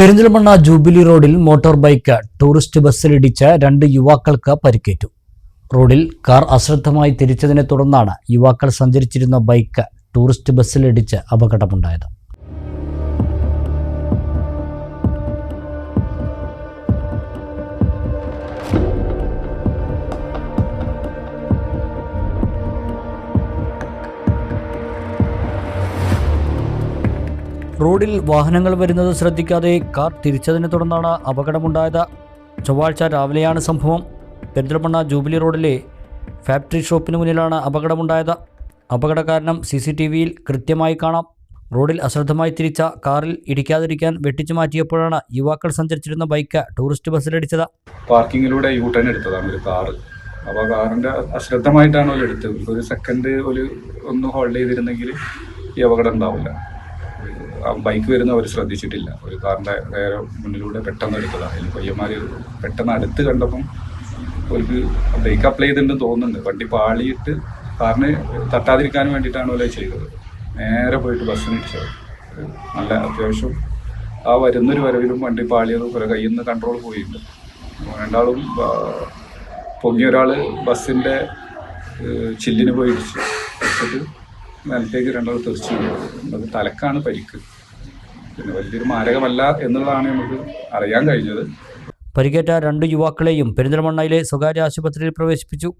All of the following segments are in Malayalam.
പെരിന്തൽമണ്ണ ജൂബിലി റോഡിൽ മോട്ടോർ ബൈക്ക് ടൂറിസ്റ്റ് ബസ്സിലിടിച്ച രണ്ട് യുവാക്കൾക്ക് പരിക്കേറ്റു. റോഡിൽ കാർ അശ്രദ്ധമായി തിരിച്ചതിനെ തുടർന്നാണ് യുവാക്കൾ സഞ്ചരിച്ചിരുന്ന ബൈക്ക് ടൂറിസ്റ്റ് ബസ്സിലിടിച്ച് അപകടമുണ്ടായത്. റോഡിൽ വാഹനങ്ങൾ വരുന്നത് ശ്രദ്ധിക്കാതെ കാർ തിരിച്ചതിനെ തുടർന്നാണ് അപകടമുണ്ടായത്. ചൊവ്വാഴ്ച രാവിലെയാണ് സംഭവം. പെരിന്തൽമണ്ണ ജൂബിലി റോഡിലെ ഫാക്ടറി ഷോപ്പിന് മുന്നിലാണ് അപകടമുണ്ടായത്. അപകട കാരണം സി സി ടി വിയിൽ കൃത്യമായി കാണാം. റോഡിൽ അശ്രദ്ധമായി തിരിച്ച കാറിൽ ഇടിക്കാതിരിക്കാൻ വെട്ടിച്ചു മാറ്റിയപ്പോഴാണ് യുവാക്കൾ സഞ്ചരിച്ചിരുന്ന ബൈക്ക് ടൂറിസ്റ്റ് ബസ്സിലടിച്ചത് പാർക്കിങ്ങിലൂടെ യൂ ടേൺ എടുത്തതാണ് ഒരു കാറ് അപ്പോൾ കാറിന്റെ അശ്രദ്ധമായിട്ടാണ് ഒരു എടുത്തത് ഒരു സെക്കൻഡ് ഒരു ഒന്ന് ഹോൾഡ് ചെയ്തിരുന്നെങ്കിൽ ഈ അപകടം ഉണ്ടാവില്ല. ബൈക്ക് വരുന്ന അവർ ശ്രദ്ധിച്ചിട്ടില്ല. ഒരു കാറിന്റെ നേരെ മുന്നിലൂടെ പെട്ടെന്ന് എടുത്തതാണ്. അതിൽ പയ്യന്മാർ പെട്ടെന്ന് അടുത്ത് കണ്ടപ്പം ഒരു ബ്രേക്ക് അപ്ലൈ ചെയ്തിട്ടുണ്ടെന്ന് തോന്നുന്നുണ്ട്. വണ്ടി പാളിയിട്ട് കാറിന് തട്ടാതിരിക്കാൻ വേണ്ടിയിട്ടാണ് അവരെ ചെയ്തത്. നേരെ പോയിട്ട് ബസ്സിന് ഇടിച്ചത്. നല്ല അത്യാവശ്യം ആ വരുന്നൊരു വരവിലും വണ്ടി പാളിയത് കുറെ കയ്യിൽ നിന്ന് കൺട്രോൾ പോയിട്ടുണ്ട്. രണ്ടാളും പൊങ്ങിയ ഒരാൾ ബസ്സിന്റെ ചില്ലിന് പോയി ഇടിച്ചു. ഇടിച്ചിട്ട് നിലത്തേക്ക് രണ്ടാൾ തെറിച്ചു അത് തലക്കാണ് പരിക്ക്. പിന്നെ വലിയൊരു മാരകമല്ല എന്നുള്ളതാണ് നമുക്ക് അറിയാൻ കഴിഞ്ഞത്. പരിക്കേറ്റ രണ്ട് യുവാക്കളെയും പെരിന്തൽമണ്ണയിലെ സ്വകാര്യ ആശുപത്രിയിൽ പ്രവേശിപ്പിച്ചു.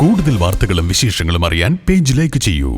കൂടുതൽ വാർത്തകളും വിശേഷങ്ങളും അറിയാൻ പേജ് ലൈക്ക് ചെയ്യൂ.